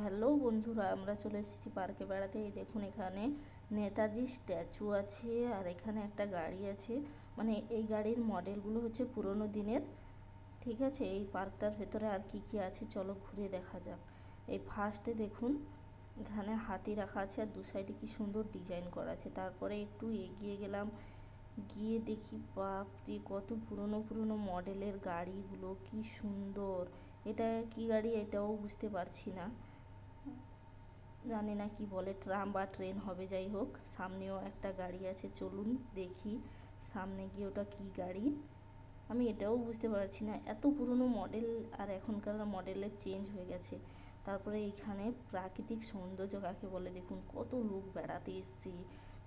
Hello বন্ধুরা, আমরা চলে এসেছি পার্কে বেড়াতে। এই দেখুন এখানে নেতাজি স্ট্যাচু আছে আর এখানে একটা গাড়ি আছে। মানে এই গাড়ির মডেলগুলো হচ্ছে পুরোনো দিনের। ঠিক আছে, এই পার্কটার ভেতরে আর কি কি আছে চলো ঘুরে দেখা যাক। এই ফার্স্টে দেখুন, এখানে হাতি রাখা আছে আর দু সাইডে কি সুন্দর ডিজাইন করা আছে। তারপরে একটু এগিয়ে গেলাম, গিয়ে দেখি, বাপরে, কত পুরনো পুরনো মডেলের গাড়িগুলো, কি সুন্দর। এটা কি গাড়ি? এটাও বুঝতে পারছি না। জানি না কি বলে, ট্রাম বা ট্রেন হবে, যাই হোক। সামনেও একটা গাড়ি আছে, চলুন দেখি সামনে গিয়ে ওটা কি গাড়ি। আমি এটাও বুঝতে পারছি না, এত পুরনো মডেল আর এখনকার মডেলের চেঞ্জ হয়ে গেছে। তারপরে এখানে প্রাকৃতিক সৌন্দর্য কাকে বলে? দেখুন, কত লোক বেড়াতে এসছে।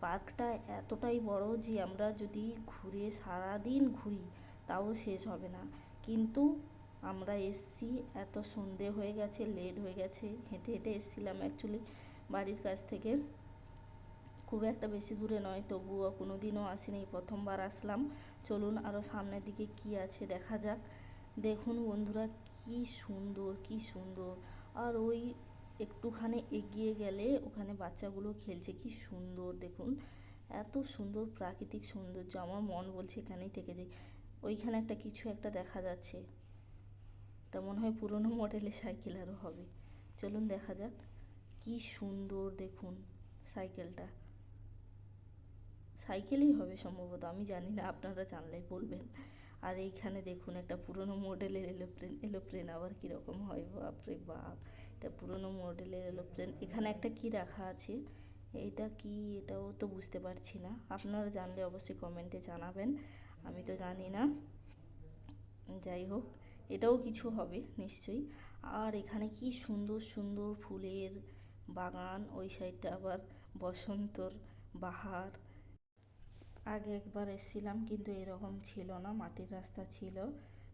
পার্কটা এতটাই বড় যে আমরা যদি ঘুরে সারাদিন ঘুরি, তাও শেষ হবে না। কিন্তু আমরা এসছি, এত সন্ধে হয়ে গেছে লেট হয়ে গেছে, হেঁটে হেঁটে এসছিলাম অ্যাকচুয়ালি বাড়ির কাছ থেকে। খুব একটা বেশি দূরে নয়, তবুও কোনো দিনও আসিনি, প্রথমবার আসলাম। চলুন আরও সামনের দিকে কি আছে দেখা যাক। দেখুন বন্ধুরা, কি সুন্দর কি সুন্দর। আর ওই একটুখানি এগিয়ে গেলে ওখানে বাচ্চাগুলো খেলছে, কি সুন্দর, দেখুন। এত সুন্দর প্রাকৃতিক সৌন্দর্য, আমার মন বলছে এখানেই থেকে যাই। ওইখানে একটা কিছু একটা দেখা যাচ্ছে। এটা মনে হয় পুরনো মডেলের সাইকেল আরও হবে। চলুন দেখা যাক, কি সুন্দর দেখুন সাইকেলটা। সাইকেলই হবে সম্ভবত, আমি জানি না, আপনারা জানলে বলবেন। আর এইখানে দেখুন একটা পুরনো মডেলের এলোপ্লেন এলোপ্লেন আবার কীরকম হয়, বাপরে বাপ! এটা পুরনো মডেলের এলোপ্লেন। এখানে একটা কি রাখা আছে? এটা কি? এটাও তো বুঝতে পারছি না। আপনারা জানলে অবশ্যই কমেন্টে জানাবেন। আমি তো জানি না। যাই হোক এটাও কিছু হবে, নিশ্চয়ই। আর এখানে কি সুন্দর সুন্দর ফুলের বাগান, ওই সাইডটা আবার বসন্তর বাহার। আগে একবার এসেছিলাম, কিন্তু এরকম ছিল না, মাটির রাস্তা ছিল।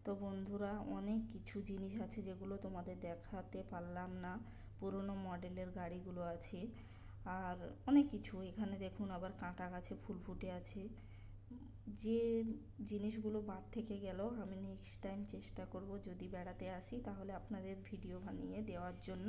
তো বন্ধুরা, অনেক কিছু জিনিস আছে যেগুলো তোমাদের দেখাতে পারলাম না। পুরনো মডেলের গাড়িগুলো আছে। আর অনেক কিছু, এখানে দেখুন আবার কাঁটা গাছে ফুল ফুটে আছে। যে জিনিসগুলো বাদ থেকে গেল, আমি নেক্সট টাইম চেষ্টা করব যদি বেড়াতে আসি, তাহলে আপনাদের ভিডিও বানিয়ে দেওয়ার জন্য।